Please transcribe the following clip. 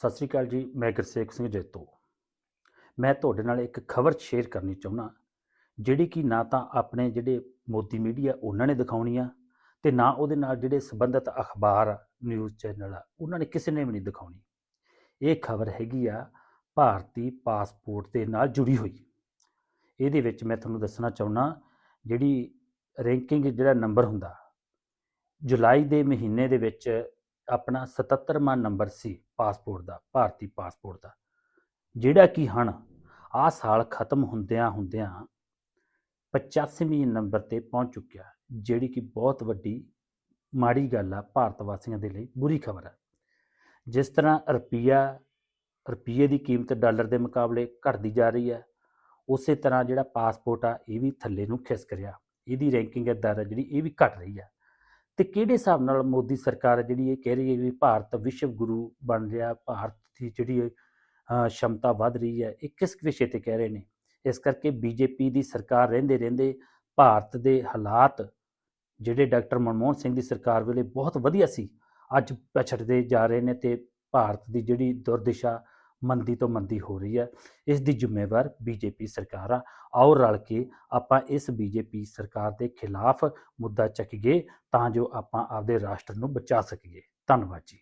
ਸਤਿ ਸ੍ਰੀ ਅਕਾਲ ਜੀ, ਮੈਂ ਗੁਰਸੇਖ ਸਿੰਘ ਜੈਤੋ। ਮੈਂ ਤੁਹਾਡੇ ਨਾਲ ਇੱਕ ਖਬਰ ਸ਼ੇਅਰ ਕਰਨੀ ਚਾਹੁੰਦਾ ਜਿਹੜੀ ਕਿ ਨਾ ਤਾਂ ਆਪਣੇ ਜਿਹੜੇ ਮੋਦੀ ਮੀਡੀਆ ਉਹਨਾਂ ਨੇ ਦਿਖਾਉਣੀ ਆ ਤੇ ਨਾ ਉਹਦੇ ਨਾਲ ਜਿਹੜੇ ਸੰਬੰਧਿਤ ਅਖਬਾਰ ਨਿਊਜ਼ ਚੈਨਲ ਆ, ਉਹਨਾਂ ਨੇ ਕਿਸੇ ਨੇ ਵੀ ਨਹੀਂ ਦਿਖਾਉਣੀ। ਇਹ ਖਬਰ ਹੈਗੀ ਆ, ਭਾਰਤੀ ਪਾਸਪੋਰਟ ਦੇ ਨਾਲ ਜੁੜੀ ਹੋਈ। ਇਹਦੇ ਵਿੱਚ ਮੈਂ ਤੁਹਾਨੂੰ ਦੱਸਣਾ ਚਾਹੁੰਦਾ ਜਿਹੜੀ ਰੈਂਕਿੰਗ ਜਿਹੜਾ ਨੰਬਰ ਹੁੰਦਾ, ਜੁਲਾਈ ਦੇ ਮਹੀਨੇ ਦੇ ਵਿੱਚ ਆਪਣਾ 77ਵਾਂ ਨੰਬਰ ਸੀ ਪਾਸਪੋਰਟ ਦਾ, ਭਾਰਤੀ ਪਾਸਪੋਰਟ ਦਾ। ਜਿਹੜਾ ਕਿ ਹਣ ਆ ਸਾਲ ਖਤਮ ਹੁੰਦਿਆਂ ਹੁੰਦਿਆਂ 85ਵੀਂ ਨੰਬਰ ਤੇ ਪਹੁੰਚ ਚੁੱਕਿਆ, ਜਿਹੜੀ ਕਿ ਬਹੁਤ ਵੱਡੀ, ਮਾੜੀ ਗੱਲ ਆ ਭਾਰਤ ਵਾਸੀਆਂ ਦੇ ਲਈ ਬੁਰੀ ਖਬਰ ਹੈ ਜਿਸ ਤਰ੍ਹਾਂ ਰੁਪਈਆ, ਰੁਪਈਏ ਦੀ ਕੀਮਤ ਡਾਲਰ ਦੇ ਮੁਕਾਬਲੇ ਘਟਦੀ ਜਾ ਰਹੀ ਹੈ ਉਸੇ ਤਰ੍ਹਾਂ ਜਿਹੜਾ ਪਾਸਪੋਰਟ ਆ, ਇਹ ਵੀ ਥੱਲੇ ਨੂੰ ਖਿਸਕ ਰਿਹਾ। ਇਹਦੀ ਰੈਂਕਿੰਗ ਹੈ ਦਰ ਹੈ ਜਿਹੜੀ, ਇਹ ਵੀ ਘਟ ਰਹੀ ਹੈ ਤੇ ਕਿਹੜੇ ਹਿਸਾਬ ਨਾਲ ਮੋਦੀ ਸਰਕਾਰ ਜਿਹੜੀ ਇਹ ਕਹਿ ਰਹੀ ਹੈ ਵੀ ਭਾਰਤ ਵਿਸ਼ਵ ਗੁਰੂ ਬਣ ਰਿਹਾ ਭਾਰਤ ਦੀ ਜਿਹੜੀ ਅਹ, ਸ਼ਮਤਾ ਵੱਧ ਰਹੀ ਹੈ ਇਹ ਕਿਸ ਵਿਸ਼ੇ ਤੇ ਕਹਿ ਰਹੇ ਨੇ? ਇਸ ਕਰਕੇ ਬੀਜੇਪੀ ਦੀ ਸਰਕਾਰ ਰਹਿੰਦੇ ਰਹਿੰਦੇ ਭਾਰਤ ਦੇ ਹਾਲਾਤ ਜਿਹੜੇ ਡਾਕਟਰ ਮਨਮੋਹਨ ਸਿੰਘ ਦੀ ਸਰਕਾਰ ਵੇਲੇ ਬਹੁਤ ਵਧੀਆ ਸੀ ਅੱਜ ਪਛੜਦੇ ਜਾ ਰਹੇ ਨੇ ਤੇ ਭਾਰਤ ਦੀ ਜਿਹੜੀ ਦੁਰਦਿਸ਼ਾ ਮੰਦੀ ਤੋਂ ਮੰਦੀ ਹੋ ਰਹੀ ਹੈ। ਇਸ ਦੀ ਜ਼ਿੰਮੇਵਾਰ ਬੀਜੇਪੀ ਸਰਕਾਰ ਆ। ਆਓ ਰਲ ਕੇ ਆਪਾਂ ਇਸ ਬੀਜੇਪੀ ਸਰਕਾਰ ਦੇ ਖਿਲਾਫ ਮੁੱਦਾ ਚੱਕੀਏ ਤਾਂ ਜੋ ਆਪਾਂ ਆਪਦੇ ਰਾਸ਼ਟਰ ਨੂੰ ਬਚਾ ਸਕੀਏ। ਧੰਨਵਾਦ ਜੀ।